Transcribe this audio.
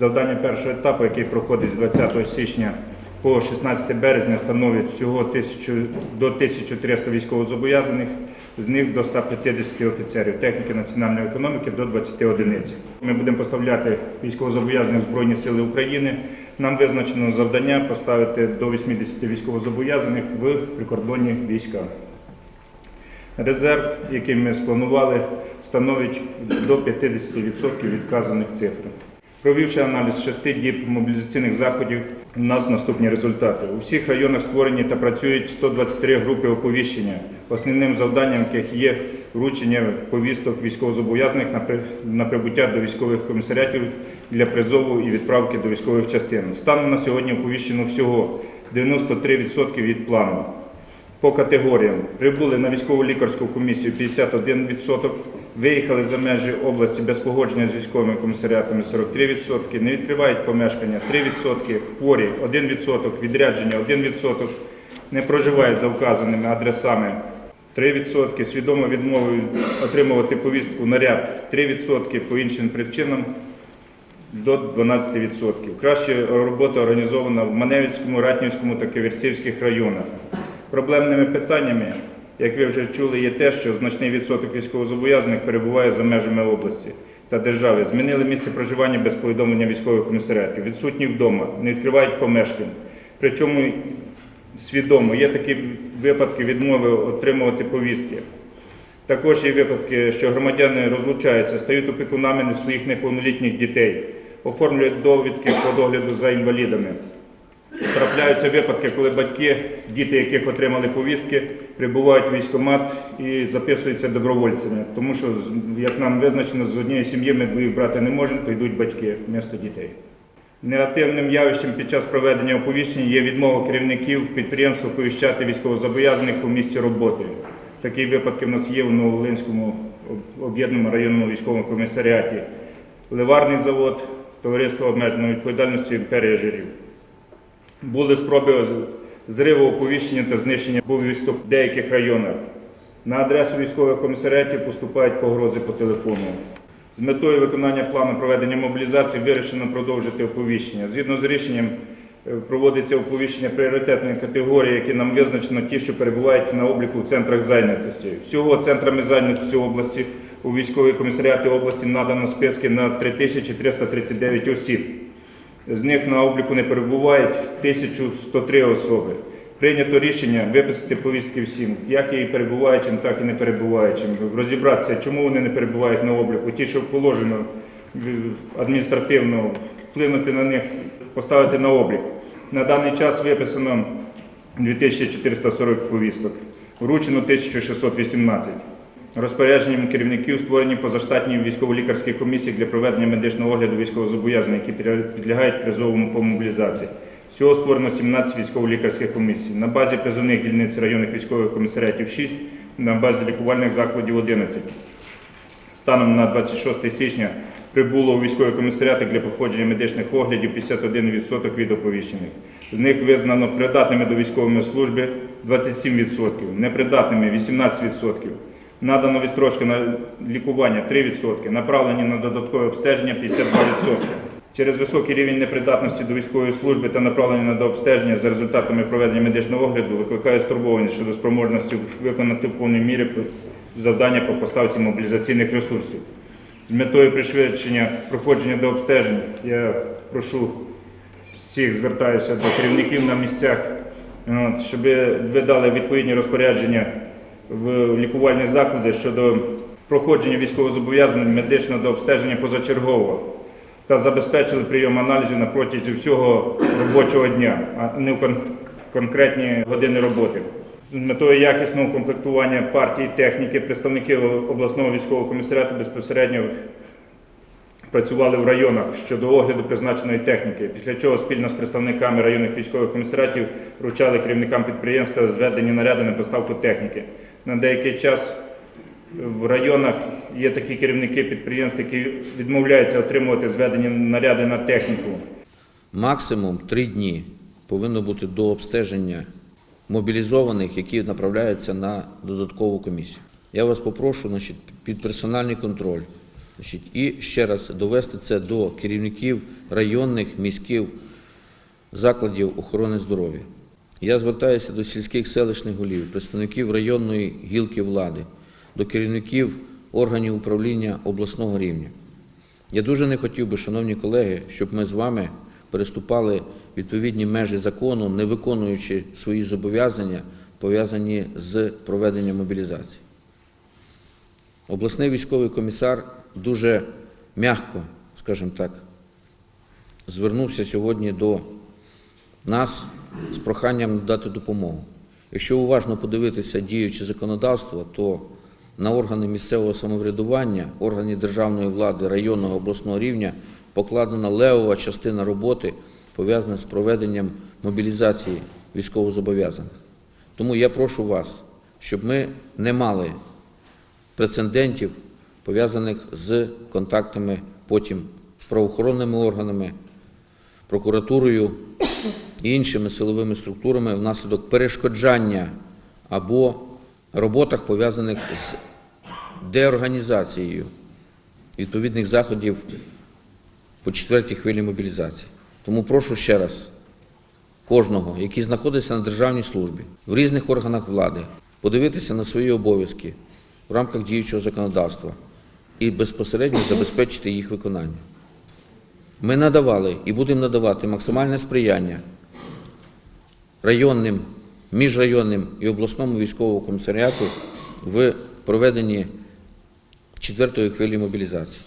Завдання першого етапу, який проходить з 20 січня по 16 березня, становить всього 1000, до 1300 військовозобов'язаних, з них до 150 офіцерів техніки національної економіки до 20 одиниць. Ми будемо поставляти військовозобов'язаних Збройні Сили України. Нам визначено завдання поставити до 80 військовозобов'язаних в прикордонні війська. Резерв, який ми спланували, становить до 50% від вказаних цифр. Провівши аналіз шести діб мобілізаційних заходів, у нас наступні результати. У всіх районах створені та працюють 123 групи оповіщення, основним завданням яких є вручення повісток військовозобов'язаних на прибуття до військових комісаріатів для призову і відправки до військових частин. Станом на сьогодні оповіщено всього 93% від плану. По категоріям прибули на військову лікарську комісію 51%, виїхали за межі області без погодження з військовими комісаріатами 43%, не відкривають помешкання 3%, хворі 1%, відрядження 1%, не проживають за вказаними адресами 3%, свідомо відмовою отримувати повістку наряд 3%, по іншим причинам до 12%. Краще робота організована в Маневицькому, Ратнівському та Ківерцівських районах. Проблемними питаннями, як ви вже чули, є те, що значний відсоток військовозобов'язаних перебуває за межами області та держави. Змінили місце проживання без повідомлення військових комісаріатів, відсутні вдома, не відкривають помешкань. Причому свідомо є такі випадки відмови отримувати повістки. Також є випадки, що громадяни розлучаються, стають опікунами своїх неповнолітніх дітей, оформлюють довідки по догляду за інвалідами. Трапляються випадки, коли батьки, діти яких отримали повістки, прибувають в військкомат і записуються добровольцями. Тому що, як нам визначено, з однієї сім'ї ми двоїх брати не можемо, то йдуть батьки вмісто дітей. Негативним явищем під час проведення оповіщення є відмова керівників підприємств оповіщати військовозобов'язаних у місці роботи. Такі випадки в нас є в Нововолинському об'єднаному районному військовому комісаріаті. Ливарний завод, товариство обмеженої відповідальності імперія жирів. Були спроби зриву оповіщення та знищення повісток в деяких районах. На адресу військових комісаріатів поступають погрози по телефону. З метою виконання плану проведення мобілізації вирішено продовжити оповіщення. Згідно з рішенням е, проводиться оповіщення пріоритетної категорії, які нам визначено ті, що перебувають на обліку в центрах зайнятості. Всього центрами зайнятості області у військовій комісаріаті області надано списки на 3339 осіб. З них на обліку не перебувають 1103 особи. Прийнято рішення виписати повістки всім, як і перебуваючим, так і не перебуваючим. Розібратися, чому вони не перебувають на обліку. Ті, що положено адміністративно, вплинути на них, поставити на облік. На даний час виписано 2440 повісток, вручено 1618. Розпорядженням керівників створені позаштатні військово-лікарські комісії для проведення медичного огляду військовозобов'язаних, які підлягають призовому по мобілізації. Всього створено 17 військово-лікарських комісій. На базі призовних дільниць районних військових комісаріатів 6, на базі лікувальних закладів 11. Станом на 26 січня прибуло у військові комісаріати для проходження медичних оглядів 51% від оповіщених. З них визнано придатними до військової служби 27%, непридатними 18%. Надано відстрочка на лікування 3%, направлені на додаткове обстеження 52%. Через високий рівень непридатності до військової служби та направлення на дообстеження за результатами проведення медичного огляду викликає стурбованість щодо спроможності виконати в повній мірі завдання по поставці мобілізаційних ресурсів. З метою пришвидшення проходження до обстежень я прошу всіх звертаюся до керівників на місцях, щоб ви дали відповідні розпорядження в лікувальні заклади щодо проходження військовозобов'язаних медичного обстеження позачергово та забезпечили прийом аналізів на протязі всього робочого дня, а не в кон- конкретні години роботи. З метою якісного комплектування партії техніки представники обласного військового комісаріату безпосередньо працювали в районах щодо огляду призначеної техніки, після чого спільно з представниками районних військових комісаріатів вручали керівникам підприємства зведені наряди на поставку техніки. На деякий час в районах є такі керівники підприємств, які відмовляються отримувати зведені наряди на техніку. Максимум три дні повинно бути до обстеження мобілізованих, які направляються на додаткову комісію. Я вас попрошу значить, під персональний контроль Значить, і ще раз довести це до керівників районних, міських закладів охорони здоров'я. Я звертаюся до сільських селищних голів, представників районної гілки влади, до керівників органів управління обласного рівня. Я дуже не хотів би, шановні колеги, щоб ми з вами переступали відповідні межі закону, не виконуючи свої зобов'язання, пов'язані з проведенням мобілізації. Обласний військовий комісар дуже м'яко, скажімо так, звернувся сьогодні до нас з проханням надати допомогу. Якщо уважно подивитися діюче законодавство, то на органи місцевого самоврядування, органи державної влади районного обласного рівня покладена левова частина роботи, пов'язана з проведенням мобілізації військовозобов'язаних. Тому я прошу вас, щоб ми не мали прецедентів, пов'язаних з контактами потім з правоохоронними органами, прокуратурою іншими силовими структурами внаслідок перешкоджання або роботах, пов'язаних з деорганізацією відповідних заходів по четвертій хвилі мобілізації. Тому прошу ще раз кожного, який знаходиться на державній службі в різних органах влади, подивитися на свої обов'язки в рамках діючого законодавства і безпосередньо забезпечити їх виконання. Ми надавали і будемо надавати максимальне сприяння районним, міжрайонним і обласному військовому комісаріату в проведенні четвертої хвилі мобілізації.